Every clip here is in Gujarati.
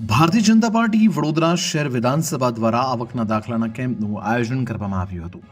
ભારતીય જનતા પાર્ટી વડોદરા શહેર વિધાનસભા દ્વારા આવકના દાખલાના કેમ્પનું આયોજન કરવામાં આવ્યું હતું.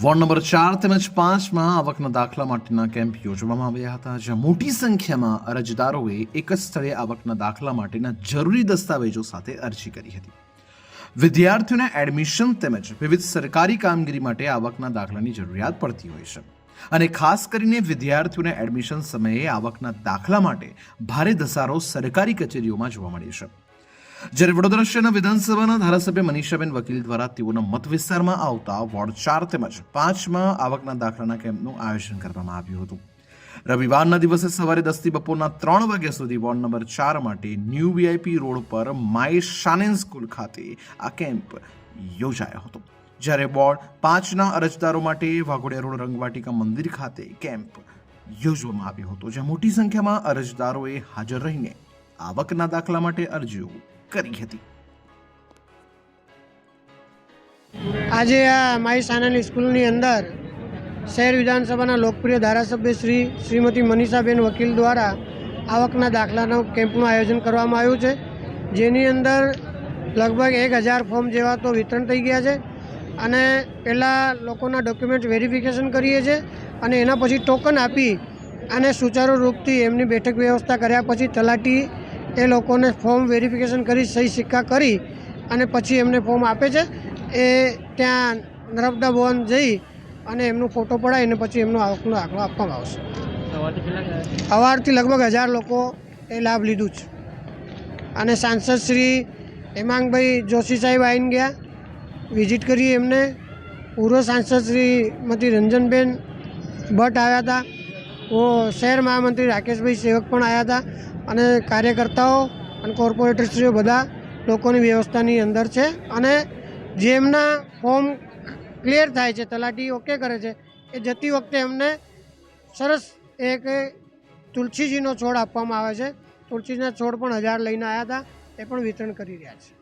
વોર્ડ નંબર ચાર તેમજ પાંચમાં આવકના દાખલા માટેના કેમ્પ યોજવામાં આવ્યા હતા, જ્યાં મોટી સંખ્યામાં અરજદારોએ એક જ સ્થળે આવકના દાખલા માટેના જરૂરી દસ્તાવેજો સાથે અરજી કરી હતી. વિદ્યાર્થીઓને એડમિશન તેમજ વિવિધ સરકારી કામગીરી માટે આવકના દાખલાની જરૂરિયાત પડતી હોય છે. અને ખાસ કરીને વિદ્યાર્થીઓને એડમિશન સમયે આવકના દાખલા માટે ભારે ધસારો સરકારી કચેરીઓમાં જોવા મળે છે. જ્યારે વડોદરા શહેરના વિધાનસભાના ધારાસભ્ય મનીષાબેન વકીલ દ્વારા તેઓના મત વિસ્તારમાં આવતા વોર્ડ ચાર તેમજ પાંચમાં આવકના દાખલાના કેમ્પનું આયોજન કરવામાં આવ્યું હતું. રવિવારના દિવસે સવારે દસથી બપોરના ત્રણ વાગ્યા સુધી વોર્ડ નંબર ચાર માટે ન્યૂ વીઆઈપી રોડ પર માય શાનેન સ્કૂલ ખાતે આ કેમ્પ યોજાયો હતો. જ્યારે વોર્ડ પાંચના અરજદારો માટે વાઘોડિયા રોડ રંગવાટિકા મંદિર ખાતે કેમ્પ યોજવામાં આવ્યો હતો, જ્યાં મોટી સંખ્યામાં અરજદારોએ હાજર રહીને આવકના દાખલા માટે અરજીઓ કરી હતી. આજે આ માઈ સાનાની સ્કૂલની અંદર શહેર વિધાનસભાના લોકપ્રિય ધારાસભ્ય શ્રી શ્રીમતી મનીષાબેન વકીલ દ્વારા આવકના દાખલાનો કેમ્પનું આયોજન કરવામાં આવ્યું છે. જેની અંદર લગભગ એક હજાર ફોર્મ જેવા તો વિતરણ થઈ ગયા છે અને પહેલાં લોકોના ડોક્યુમેન્ટ વેરિફિકેશન કરીએ છીએ અને એના પછી ટોકન આપી અને સુચારુ રૂપથી એમની બેઠક વ્યવસ્થા કર્યા પછી તલાટી એ લોકોને ફોર્મ વેરિફિકેશન કરી સહી સિક્કા કરી અને પછી એમને ફોર્મ આપે છે. એ ત્યાં નર્મદા ભવન જઈ અને એમનો ફોટો પડાવીને પછી એમનો આવકનો દાખલો આપવામાં આવશે. અવારથી લગભગ હજાર લોકો એ લાભ લીધું છે. અને સાંસદ શ્રી હેમાંગભાઈ જોશી સાહેબ આવીને ગયા વિઝિટ કરી એમને. પૂર્વ સાંસદ શ્રીમતી રંજનબેન ભટ્ટ આવ્યા હતા. ઓ શહેર મહામંત્રી રાકેશભાઈ સેવક પણ આવ્યા હતા અને કાર્યકર્તાઓ અને કોર્પોરેટરશ્રીઓ બધા લોકોની વ્યવસ્થાની અંદર છે અને જેમના ફોર્મ ક્લિયર થાય છે, તલાટી ઓકે કરે છે, એ જતી વખતે એમને સરસ એક તુલસીજીનો છોડ આપવામાં આવે છે. તુલસીના છોડ પણ હજાર લઈને આવ્યા હતા, એ પણ વિતરણ કરી રહ્યા છે.